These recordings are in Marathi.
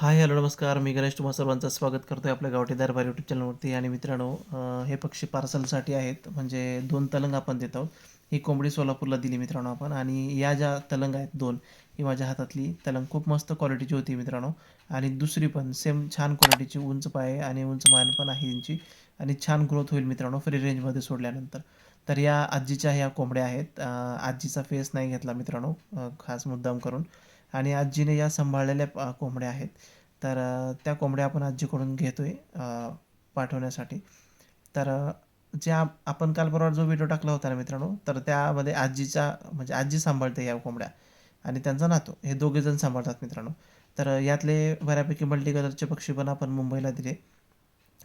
हाय हॅलो नमस्कार. मी गणेश तुम्हा सर्वांचं स्वागत करतो आहे आपल्या गावठी दरबार यूट्यूब चॅनलवरती आणि मित्रांनो हे पक्षी पार्सलसाठी आहेत म्हणजे दोन तलंग आपण देत आहोत. ही कोंबडी सोलापूरला दिली मित्रांनो आपण. आणि या ज्या तलंग आहेत दोन ही माझ्या हातातली तलंग खूप मस्त क्वालिटीची होती मित्रांनो. आणि दुसरी पण सेम छान क्वालिटीची उंच पाय आणि उंच मान पण आहे यांची. आणि छान ग्रोथ होईल मित्रांनो फ्री रेंजमध्ये सोडल्यानंतर. तर या आजीच्या ह्या कोंबड्या आहेत. आजीचा फेस नाही घेतला मित्रांनो खास मुद्दाम करून. आणि आजीने या सांभाळलेल्या कोंबड्या आहेत. तर त्या कोंबड्या आपण आजीकडून घेतो आहे पाठवण्यासाठी. तर जे आपण काल बरोबर जो व्हिडिओ टाकला होता ना मित्रांनो तर त्यामध्ये आजीचा म्हणजे आजी सांभाळते या कोंबड्या आणि त्यांचा नातो हे दोघेजण सांभाळतात मित्रांनो. तर यातले बऱ्यापैकी मल्टी कलरचे पक्षी पण आपण मुंबईला दिले.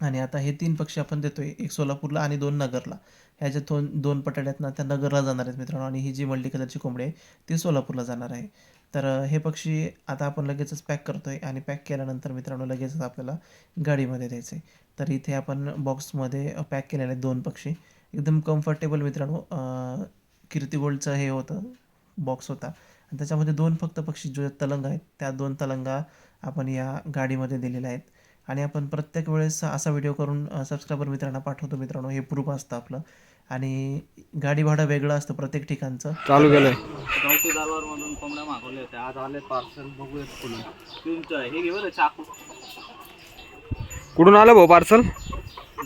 आणि आता हे तीन पक्षी आपण देतो आहे एक सोलापूरला आणि दोन नगरला. ह्या ज्या दोन दोन पटाड्या ना त्या नगरला जाणार आहेत मित्रांनो आणि ही जी मल्टी कलरची कोंबडी आहे ती सोलापूरला जाणार आहे. तर हे पक्षी आता आपण लगेचच पॅक करतोय आणि पॅक केल्यानंतर मित्रांनो लगेचच आपल्याला गाडीमध्ये द्यायचं आहे तर इथे आपण बॉक्समध्ये पॅक केलेले आहेत दोन पक्षी. एकदम कम्फर्टेबल मित्रांनो कीर्ती गोल्डचं हे होतं बॉक्स होता. आणि त्याच्यामध्ये दोन फक्त पक्षी जो तलंग आहेत त्या दोन तलंगा आपण या गाडीमध्ये दिलेल्या आहेत. आणि आपण प्रत्येक वेळेस असा व्हिडिओ करून सबस्क्रायबर मित्रांना पाठवतो मित्रांनो हे प्रूफ असतं आपलं. आणि गाडी भाडं वेगळं असतं प्रत्येक ठिकाणचं. चालू केलंय. गावठी दरबार मधून कोंबड्या मागवल्या होत्या. आज आले पार्सल बघूयात खोलून तुमचं हे घे बरं चाकू. कुठून आलं भाऊ पार्सल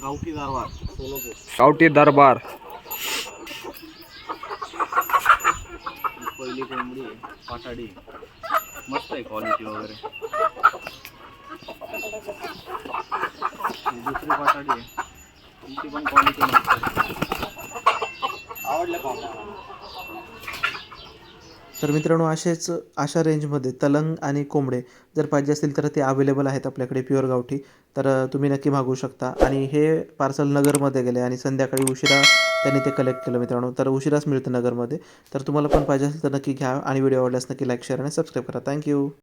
गावठी दरबार सोलापूर. गावठी दरबार. ही पहिली कोंबडी आहे पाटाडी. मस्त आहे क्वालिटी वगैरे. ही दुसरी पाटाडी आहे. तुमची पण क्वालिटी मस्त आहे. आवडल्या तर मित्रांनो असेच अशा रेंजमध्ये तलंग आणि कोंबडे जर पाहिजे असतील तर ते अवेलेबल आहेत आपल्याकडे प्युअर गावठी. तर तुम्ही नक्की मागू शकता. आणि हे पार्सल नगरमध्ये गेले आणि संध्याकाळी उशिरा त्यांनी ते कलेक्ट केलं मित्रांनो. तर उशिराच मिळतं नगरमध्ये. तर तुम्हाला पण पाहिजे असेल तर नक्की घ्या. आणि व्हिडिओ आवडल्यास नक्की लाईक शेअर आणि सबस्क्राईब करा. Thank you